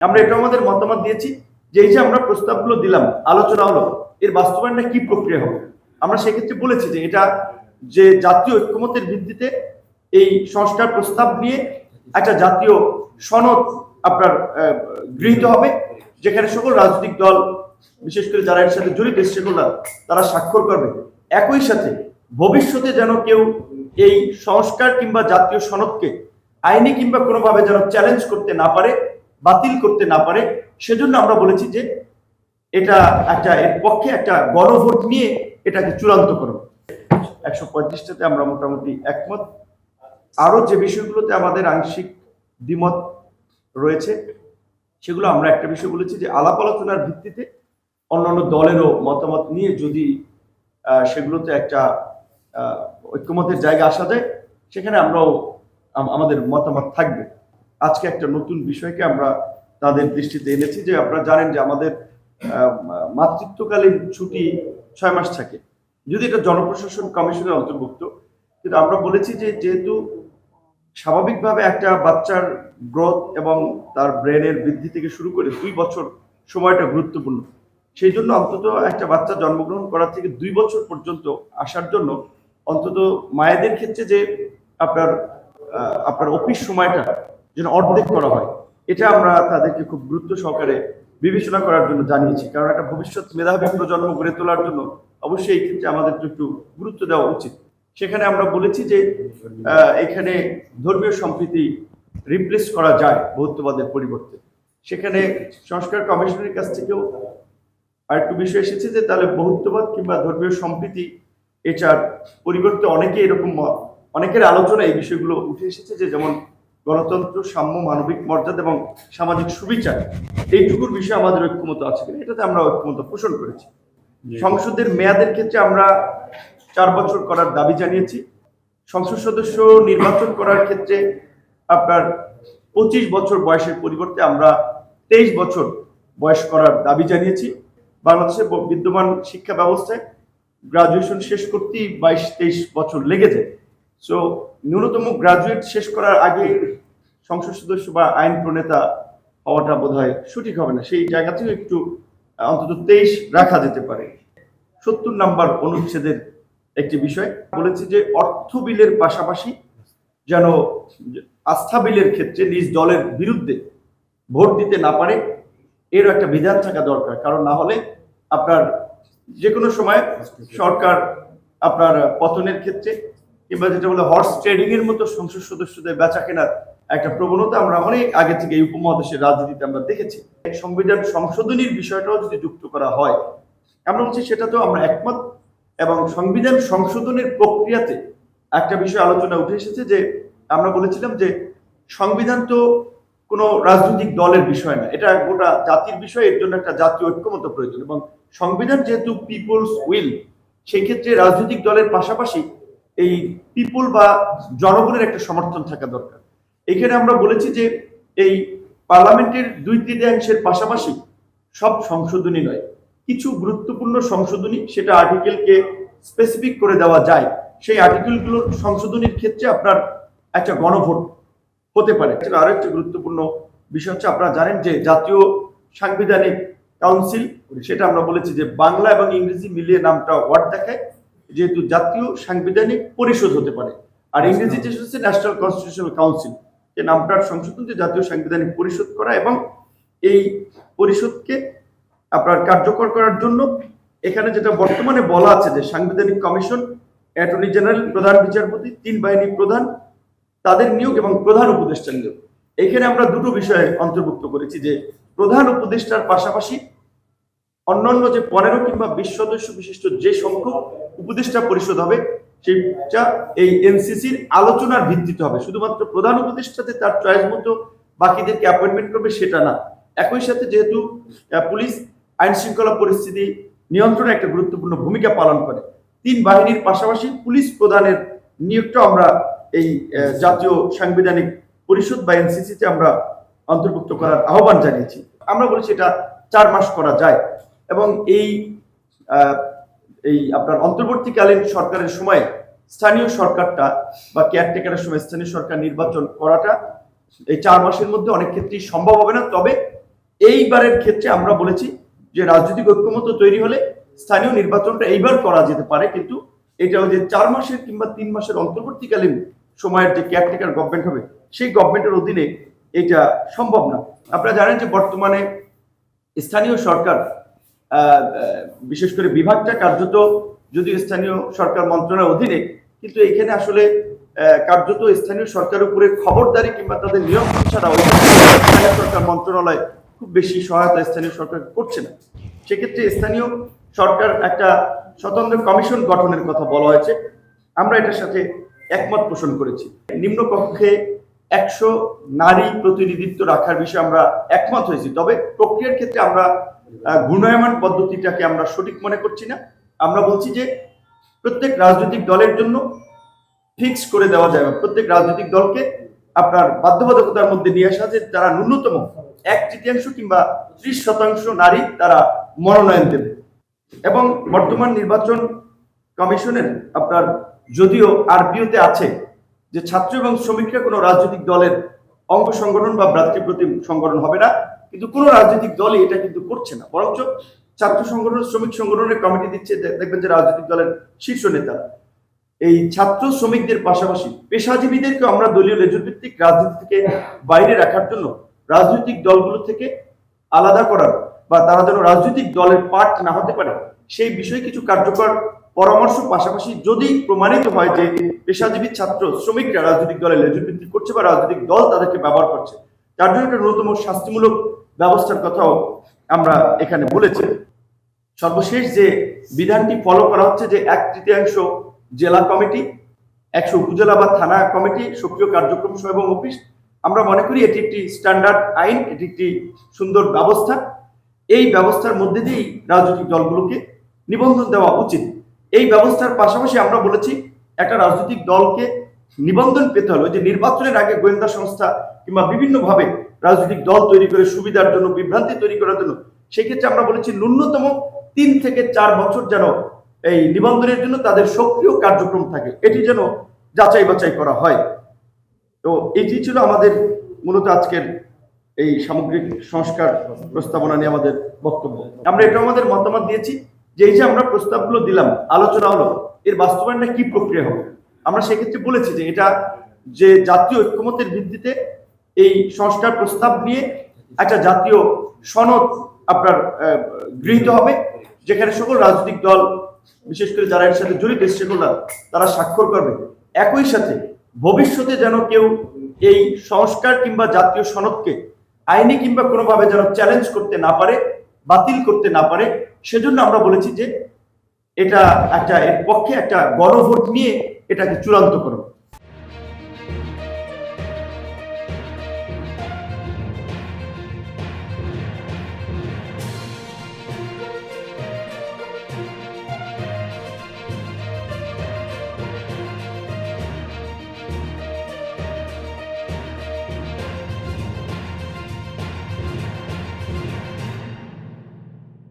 আমরা এটা আমাদের মতামত দিয়েছি যে এই যে আমরা প্রস্তাবগুলো দিলাম, আলোচনা হলো, এর বাস্তবায়নটা কি প্রক্রিয়া হবে? আমরা সেক্ষেত্রে বলেছি যে এটা যে জাতীয় ঐক্যমতের ভিত্তিতে এই সংস্কার প্রস্তাব নিয়ে একটা জাতীয় সনদ আপনার গৃহীত হবে, যেখানে সকল রাজনৈতিক দল, বিশেষ করে যারা এর সাথে জড়িত স্টেকহোল্ডার তারা স্বাক্ষর করবে। একই সাথে ভবিষ্যতে যেন কেউ এই সংস্কার কিংবা জাতীয় সনদকে আইনি কিংবা কোনোভাবে যেন চ্যালেঞ্জ করতে না পারে বাতিল করতে না পারে, সেজন্য আমরা বলেছি যে এটা একটা, এর পক্ষে একটা গণভোট নিয়ে এটাকে চূড়ান্ত করব একশো পঁয়ত্রিশটাতে আমরা মোটামুটি একমত। আরও যে বিষয়গুলোতে আমাদের আংশিক দ্বিমত রয়েছে, সেগুলো আমরা একটা বিষয় বলেছি যে আলাপ আলোচনার ভিত্তিতে অন্যান্য দলেরও মতামত নিয়ে যদি সেগুলোতে একটা ঐক্যমতের জায়গা আসা যায়, সেখানে আমরাও আমাদের মতামত থাকবে। আজকে একটা নতুন বিষয়কে আমরা তাদের দৃষ্টিতে এনেছি যে আপনারা জানেন যে আমাদের মাতৃত্বকালীন ছুটি ছয় মাস থাকে। যদি এটা জনপ্রশাসন কমিশনের অন্তর্ভুক্ত, কিন্তু আমরা বলেছি যে যেহেতু স্বাভাবিকভাবে একটা বাচ্চার গ্রোথ এবং তার ব্রেনের বৃদ্ধি থেকে শুরু করে দুই বছর সময়টা গুরুত্বপূর্ণ, সেই জন্য অন্তত একটা বাচ্চা জন্মগ্রহণ করার থেকে দুই বছর পর্যন্ত আসার জন্য অন্তত মায়েদের ক্ষেত্রে যে আপনার আপনার অফিস সময়টা যেন অর্ধেক করা হয়। এটা আমরা তাদেরকে খুব গুরুত্ব সহকারে বিবেচনা করার জন্য জানিয়েছি। কারণ একটা ভবিষ্যৎ মেধাবী প্রজন্ম গড়ে তোলার জন্য অবশ্যই এই ক্ষেত্রে আমাদের একটু গুরুত্ব দেওয়া উচিত। সেখানে আমরা বলেছি যে এখানে ধর্মীয় সম্প্রীতি রিপ্লেস করা যায় বৌদ্ধবাদের পরিবর্তে। সেখানে সংস্কার কমিশনের কাছ থেকেও আরেকটু বিষয় এসেছে যে, তাহলে বহুত্ববাদ কিংবা ধর্মীয় সম্প্রীতি এটার পরিবর্তে অনেকে এরকম, অনেকের আলোচনা এই বিষয়গুলো উঠে এসেছে যে, যেমন গণতন্ত্র সাম্য মানবিক মর্যাদা এবং সামাজিক সুবিচার। এইটুকুর বিষয়ে আমাদের ঐক্যমত আছে কিনা এটাতে আমরা ঐক্যমত পোষণ করেছি। সংসদের মেয়াদের ক্ষেত্রে আমরা চার বছর করার দাবি জানিয়েছি। সংসদ সদস্য নির্বাচন করার ক্ষেত্রে আপনার পঁচিশ বছর বয়সের পরিবর্তে আমরা তেইশ বছর বয়স করার দাবি জানিয়েছি। বাংলাদেশের ব- বিদ্যমান শিক্ষা ব্যবস্থায় গ্রাজুয়েশন শেষ করতেই বাইশ তেইশ বছর লেগে যায় সো ন্যূনতম গ্রাজুয়েট শেষ করার আগে সংসদ সদস্য বা আইন প্রণেতা হওয়াটা বোধ হয় সঠিক হবে না। সেই জায়গাতেও একটু অন্তত তেইশ রাখা যেতে পারে। সত্তর নাম্বার অনুচ্ছেদের একটি বিষয়। বলেছি যে, অর্থ বিলের পাশাপাশি যেন আস্থা বিলের ক্ষেত্রে নিজ দলের বিরুদ্ধে ভোট দিতে না পারে এর একটা বিধান থাকা দরকার। কারণ না হলে আপনার যে কোনো সময় সরকার আপনার পতনের ক্ষেত্রে কিংবা যেটা বলে হর্স ট্রেডিং এর মতো সংসদ সদস্যদের বেচা কেনার একটা প্রবণতা আমরা অনেক আগে থেকে এই উপমহাদেশের রাজনীতিতে আমরা দেখেছি। সংবিধান সংশোধনীর বিষয়টাও যদি যুক্ত করা হয় আমরা বলছি সেটা তো আমরা একমত এবং সংবিধান সংশোধনের প্রক্রিয়াতে একটা বিষয় আলোচনা উঠে এসেছে যে আমরা বলেছিলাম যে সংবিধান তো কোনো রাজনৈতিক দলের বিষয় না, এটা গোটা জাতির বিষয়, এর জন্য একটা জাতীয় ঐক্যমত প্রয়োজন এবং সংবিধান যেহেতু পিপলস উইল সেই ক্ষেত্রে রাজনৈতিক দলের পাশাপাশি এই পিপল বা জনগণের একটা সমর্থন থাকা দরকার। এখানে আমরা বলেছি যে এই পার্লামেন্টের দুই তৃতীয়াংশের পাশাপাশি সব সংশোধনী নয়, কিছু গুরুত্বপূর্ণ সংশোধনী সেটা আর্টিকেলকে স্পেসিফিক করে দেওয়া যায়। সেই আর্টিকেলগুলোর সংশোধনীর ক্ষেত্রে আপনার একটা গণভোট হতে পারে। আরও একটা গুরুত্বপূর্ণ বিষয় হচ্ছে আপনারা জানেন যে জাতীয় সাংবিধানিক কাউন্সিল সেটা আমরা বলেছি যে বাংলা এবং ইংরেজি মিলিয়ে নামটা ওয়ার্ড দেখায়। যেহেতু জাতীয় সাংবিধানিক পরিষদ হতে পারে। আর ইংরেজি যে হচ্ছে ন্যাশনাল কনস্টিটিউশনাল কাউন্সিল যে নামটার সংশোধন যে জাতীয় সাংবিধানিক পরিষদ করা এবং এই পরিষদকে আপনার কার্যকর করার জন্য এখানে যেটা বর্তমানে বলা আছে যে সাংবিধানিক কমিশন অ্যাটর্নি জেনারেল প্রধান বিচারপতি তিন বাহিনী প্রধান তাদের নিয়োগ এবং প্রধান উপদেষ্টা নিয়োগ। এখানে আমরা দুটো বিষয়ে অন্তর্ভুক্ত করেছি যে প্রধান উপদেষ্টার পাশাপাশি অন্যান্য যে পনেরো কিংবা বিশ সদস্য বিশিষ্ট যে সংখ্যক উপদেষ্টা পরিষদ হবে, সেটা এই এনসিসির আলোচনার ভিত্তিতে হবে। শুধুমাত্র প্রধান উপদেষ্টাতে তার চয়েস মতো বাকিদেরকে অ্যাপয়েন্টমেন্ট করবে সেটা না। একই সাথে যেহেতু পুলিশ আইন শৃঙ্খলা পরিস্থিতি নিয়ন্ত্রণে একটা গুরুত্বপূর্ণ ভূমিকা পালন করে, তিন বাহিনীর পাশাপাশি পুলিশ প্রধানের নিয়োগটা আমরা এই জাতীয় সাংবিধানিক পরিষদ বা এনসিসিতে আমরা অন্তর্ভুক্ত করার আহ্বান জানিয়েছি। আমরা বলেছি এটা চার মাস করা যায় এবং এই এই আপনার অন্তর্বর্তীকালীন সরকারের সময় স্থানীয় সরকারটা বা কেয়ারটেকারের সময় স্থানীয় সরকার নির্বাচন করাটা এই চার মাসের মধ্যে অনেক ক্ষেত্রেই সম্ভব হবে না। তবে এইবারের ক্ষেত্রে আমরা বলেছি যে রাজনৈতিক ঐক্যমত তৈরি হলে স্থানীয় নির্বাচনটা এইবার করা যেতে পারে। কিন্তু এটা যে চার মাসের কিংবা তিন মাসের অন্তর্বর্তীকালীন সময়ের যে কেয়ারটেকার গভর্নমেন্ট হবে, সেই গভর্নমেন্টের অধীনে এটা সম্ভব না। আপনারা জানেন যে বর্তমানে স্থানীয় সরকার বিশেষ করে বিভাগটা কার্যত যদি স্থানীয় সরকার মন্ত্রণালয়ের অধীনে, কিন্তু এখানে আসলে কার্যত স্থানীয় সরকারের উপরে খবরদারি কিংবা তাদের নিয়ন্ত্রণ ছাড়া স্থানীয় সরকার মন্ত্রণালয় খুব বেশি সহায়তা স্থানীয় সরকার করছে না। সেক্ষেত্রে স্থানীয় সরকার একটা স্বতন্ত্র কমিশন গঠনের কথা বলা হয়েছে। আমরা এটার সাথে একমত পোষণ করেছি। নিম্নকক্ষে একশো নারী প্রতিনিধিত্ব রাখার বিষয়ে আমরা একমত হয়েছি। তবে প্রক্রিয়ার ক্ষেত্রে আমরা ঘূর্ণায়মান পদ্ধতিটাকে আমরা সঠিক মনে করছি না। আমরা বলছি যে প্রত্যেক রাজনৈতিক দলের জন্য ফিক্স করে দেওয়া যাবে প্রত্যেক রাজনৈতিক দলকে আপনার বাধ্যবাধকতার মধ্যে নিয়ে আসা যে তারা ন্যূনতম এক তৃতীয়াংশ কিংবা ত্রিশ শতাংশ নারী তারা মনোনয়ন দেবে। এবং বর্তমান নির্বাচন কমিশনের আপনার যদিও আরপিওতে আছে যে ছাত্র এবং শ্রমিকরা কোনো রাজনৈতিক দলের অঙ্গ সংগঠন বা ভ্রাতৃপ্রতিম সংগঠন হবে না। কিন্তু কোনো রাজনৈতিক দলই এটা কিন্তু করছে না। বরঞ্চ ছাত্র সংগঠন, শ্রমিক সংগঠনের কমিটি দিচ্ছে। দেখবেন যে রাজনৈতিক দলের শীর্ষ নেতারা এই ছাত্র শ্রমিকদের পাশাপাশি পেশাজীবীদেরকে আমরা দলীয় লেজুরভিত্তিক রাজনীতি থেকে বাইরে রাখার জন্য রাজনৈতিক দলগুলো থেকে আলাদা করার বা তারা যেন রাজনৈতিক দলের পার্ট না হতে পারে, সেই বিষয়ে কিছু কার্যকর পরামর্শ পাশাপাশি যদি প্রমাণিত হয় যে পেশাজীবী ছাত্র, শ্রমিকরা রাজনৈতিক দলে লেজুরভিত্তি করছে বা রাজনৈতিক দল তাদেরকে ব্যবহার করছে, তার জন্য একটা ন্যূনতম শাস্তিমূলক ব্যবস্থার কথাও আমরা এখানে বলেছি। সর্বশেষ যে বিধানটি ফলো করা হচ্ছে যে এক তৃতীয়াংশ জেলা কমিটি, একশো উপজেলা বা থানা কমিটি, সক্রিয় কার্যক্রম সহ এবং অফিস, আমরা মনে করি এটি একটি স্ট্যান্ডার্ড আইন, এটি একটি সুন্দর ব্যবস্থা। এই ব্যবস্থার মধ্যে দিয়েই রাজনৈতিক দলগুলোকে নিবন্ধন দেওয়া উচিত। এই ব্যবস্থার পাশাপাশি আমরা বলেছি একটা রাজনৈতিক দলকে নিবন্ধন পেতে হলে যে নির্বাচনের আগে গোয়েন্দা সংস্থা কিংবা বিভিন্নভাবে রাজনৈতিক দল তৈরি করে সুবিধার জন্য, বিভ্রান্তি তৈরি করার জন্য, সেক্ষেত্রে আমরা বলেছি ন্যূনতম তিন থেকে চার বছর যেন এই নিবন্ধনের জন্য তাদের সক্রিয় কার্যক্রম থাকে। এটি যেন যাচাই বাছাই করা হয়। তো এটি ছিল আমাদের মূলত আজকের এই সামগ্রিক সংস্কার প্রস্তাবনা নিয়ে আমাদের বক্তব্য। আমরা এটা আমাদের মতামত দিয়েছি। যে এই যে আমরা প্রস্তাবগুলো দিলাম আলোচনা হলো এর বাস্তবায়নটা কি প্রক্রিয়া হবে? আমরা সেক্ষেত্রে বলেছি যে এটা যে জাতীয় ঐক্যমতের ভিত্তিতে এই সংস্কার প্রস্তাব নিয়ে একটা জাতীয় সনদ আপনার গৃহীত হবে, যেখানে সকল রাজনৈতিক দল, বিশেষ করে যারা এর সাথে জড়িত স্টেকহোল্ডার তারা স্বাক্ষর করবে। একই সাথে ভবিষ্যতে যেন কেউ এই সংস্কার কিংবা জাতীয় সনদকে আইনি কিংবা কোনোভাবে যেন চ্যালেঞ্জ করতে না পারে বাতিল করতে না পারে, সেজন্য আমরা বলেছি যে এটা একটা এর পক্ষে একটা গণভোট নিয়ে এটাকে চূড়ান্ত করো।